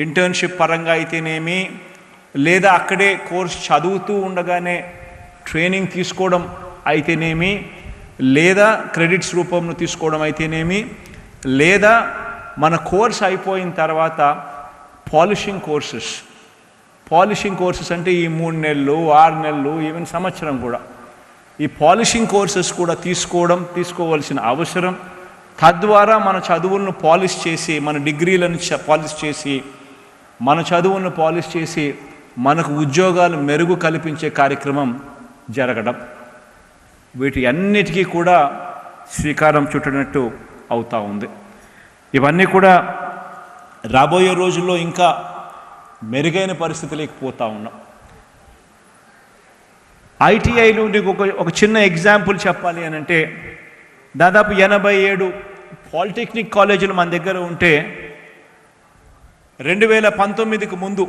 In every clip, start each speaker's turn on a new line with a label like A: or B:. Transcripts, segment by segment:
A: Internship పరంగా అయితేనేమి లేదా అక్కడే కోర్స్ చదువుతూ ఉండగానే ట్రైనింగ్ తీసుకోవడం అయితేనేమి లేదా క్రెడిట్స్ రూపంలో తీసుకోవడం అయితేనేమి లేదా మన కోర్స్ అయిపోయిన తర్వాత పాలిషింగ్ కోర్సెస్ పాలిషింగ్ కోర్సెస్ అంటే ఈ మూడు నెలలు ఆరు నెలలు ఈవెన్ సంవత్సరం కూడా. ఈ పాలిషింగ్ కోర్సెస్ కూడా తీసుకోవడం తీసుకోవాల్సిన అవసరం. తద్వారా మన చదువులను పాలిష్ చేసి మన డిగ్రీలను పాలిష్ చేసి మన చదువును పాలిష్ చేసి మనకు ఉద్యోగాలు మెరుగు కల్పించే కార్యక్రమం జరగడం. వీటి అన్నిటికీ కూడా శ్రీకారం చుట్టినట్టు అవుతూ ఉంది. ఇవన్నీ కూడా రాబోయే రోజుల్లో ఇంకా మెరుగైన పరిస్థితులకు పోతూ ఉన్నాం. ఐటీఐలో ఒక ఒక చిన్న ఎగ్జాంపుల్ చెప్పాలి అని అంటే దాదాపు ఎనభై ఏడు పాలిటెక్నిక్ కాలేజీలు మన దగ్గర ఉంటే రెండు వేల పంతొమ్మిదికి ముందు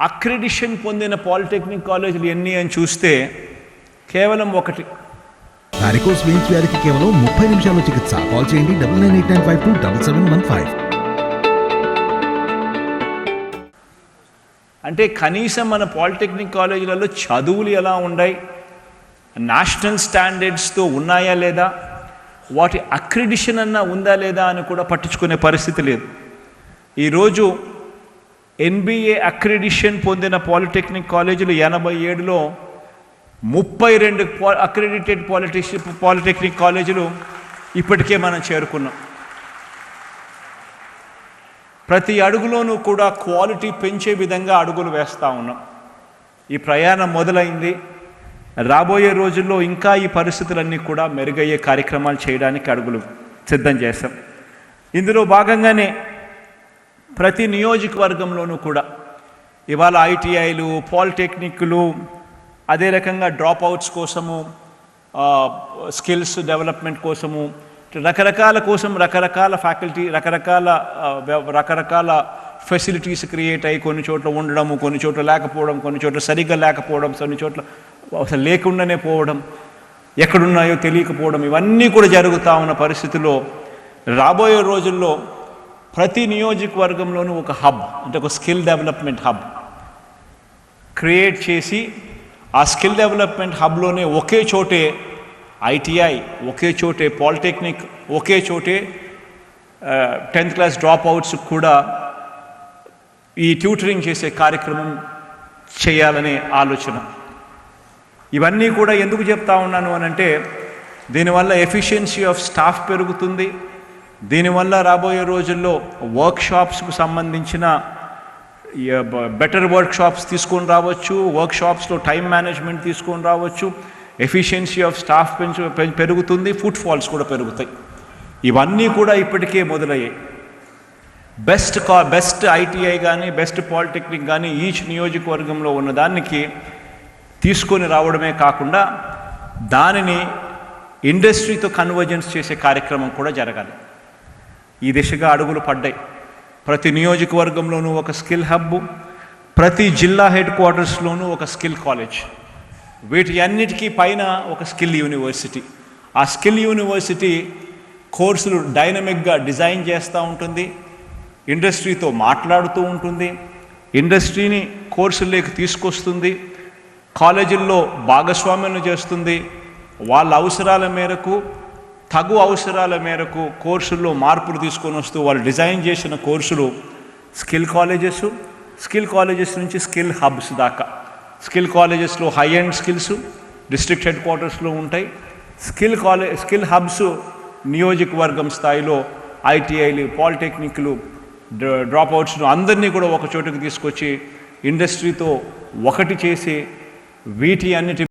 A: అక్రిడిషన్ పొందిన పాలిటెక్నిక్ కాలేజీలు ఎన్ని అని చూస్తే కేవలం ఒకటి.
B: వారికోస్ వెయిన్స్ వ్యాధికి కేవలం ముప్పై నిమిషాల్లో చికిత్స. కాల్ చేయండి double nine eight nine five two double seven one five.
A: అంటే కనీసం మన పాలిటెక్నిక్ కాలేజీలలో చదువులు ఎలా ఉన్నాయి నేషనల్ స్టాండర్డ్స్తో ఉన్నాయా లేదా? వాటి అక్రిడిషన్ అన్నా ఉందా లేదా అని కూడా పట్టించుకునే పరిస్థితి లేదు. ఈరోజు ఎన్బిఏ అక్రిడిషన్ పొందిన పాలిటెక్నిక్ కాలేజీలు ఎనభై ఏడులో ముప్పై రెండు అక్రెడిటెడ్ పాలిటిషి పాలిటెక్నిక్ కాలేజీలు ఇప్పటికే మనం చేరుకున్నాం. ప్రతి అడుగులోనూ కూడా క్వాలిటీ పెంచే విధంగా అడుగులు వేస్తూ ఉన్నాం. ఈ ప్రయాణం మొదలైంది. రాబోయే రోజుల్లో ఇంకా ఈ పరిస్థితులన్నీ కూడా మెరుగయ్యే కార్యక్రమాలు చేయడానికి అడుగులు సిద్ధం చేస్తాం ఇందులో భాగంగానే ప్రతి నియోజకవర్గంలోనూ కూడా ఇవాళ ఐటీఐలు పాలిటెక్నిక్లు అదే రకంగా డ్రాప్ అవుట్స్ కోసము స్కిల్స్ డెవలప్మెంట్ కోసము రకరకాల కోసం రకరకాల ఫ్యాకల్టీ రకరకాల రకరకాల ఫెసిలిటీస్ క్రియేట్ అయ్యి కొన్ని చోట్ల ఉండడము కొన్ని చోట్ల లేకపోవడం కొన్ని చోట్ల సరిగ్గా లేకపోవడం కొన్ని చోట్ల అసలు లేకుండానే పోవడం ఎక్కడున్నాయో తెలియకపోవడం ఇవన్నీ కూడా జరుగుతూ ఉన్న పరిస్థితిలో రాబోయే రోజుల్లో ప్రతి నియోజకవర్గంలోనూ ఒక హబ్ అంటే ఒక స్కిల్ డెవలప్మెంట్ హబ్ క్రియేట్ చేసి ఆ స్కిల్ డెవలప్మెంట్ హబ్లోనే ఒకే చోటే ఐటీఐ ఒకే చోటే పాలిటెక్నిక్ ఒకే చోటే టెన్త్ క్లాస్ డ్రాప్ అవుట్స్ కూడా ఈ ట్యూటరింగ్ చేసే కార్యక్రమం చేయాలనే ఆలోచన. ఇవన్నీ కూడా ఎందుకు చెప్తా ఉన్నాను అని అంటే దీనివల్ల ఎఫిషియన్సీ ఆఫ్ స్టాఫ్ పెరుగుతుంది. దీనివల్ల రాబోయే రోజుల్లో వర్క్ షాప్స్కు సంబంధించిన బెటర్ వర్క్షాప్స్ తీసుకొని రావచ్చు వర్క్షాప్స్లో టైం మేనేజ్మెంట్ తీసుకొని రావచ్చు. ఎఫిషియన్సీ ఆఫ్ స్టాఫ్ పెంచు పెరుగుతుంది ఫుడ్ ఫాల్స్ కూడా పెరుగుతాయి. ఇవన్నీ కూడా ఇప్పటికే మొదలయ్యాయి. బెస్ట్ కా బెస్ట్ ఐటీఐ కానీ బెస్ట్ పాలిటెక్నిక్ కానీ ఈచ్ నియోజకవర్గంలో ఉన్న దానికి తీసుకొని రావడమే కాకుండా దానిని ఇండస్ట్రీతో కన్వర్జెన్స్ చేసే కార్యక్రమం కూడా జరగాలి. ఈ దిశగా అడుగులు పడ్డాయి. ప్రతి నియోజకవర్గంలోనూ ఒక స్కిల్ హబ్ ప్రతి జిల్లా హెడ్ క్వార్టర్స్లోనూ ఒక స్కిల్ కాలేజ్. వీటి అన్నిటికీ పైన ఒక స్కిల్ యూనివర్సిటీ. ఆ స్కిల్ యూనివర్సిటీ కోర్సులు డైనమిక్గా డిజైన్ చేస్తూ ఉంటుంది ఇండస్ట్రీతో మాట్లాడుతూ ఉంటుంది ఇండస్ట్రీని కోర్సుల్లోకి తీసుకొస్తుంది కాలేజీల్లో భాగస్వామ్యం చేస్తుంది. వాళ్ళ అవసరాల మేరకు తగు అవసరాల మేరకు కోర్సుల్లో మార్పులు తీసుకొని వస్తూ వాళ్ళు డిజైన్ చేసిన courses skill colleges skill colleges నుంచి స్కిల్ హబ్స్ దాకా. స్కిల్ కాలేజెస్లో high and skills district head క్వార్టర్స్లో ఉంటాయి. స్కిల్ కాలేజ్ స్కిల్ హబ్స్ నియోజకవర్గం స్థాయిలో ఐటీఐలు పాలిటెక్నిక్లు డ్రాప్ అవుట్స్ను అందరినీ కూడా ఒక చోటుకు తీసుకొచ్చి ఇండస్ట్రీతో ఒకటి చేసి వీటి అన్నిటి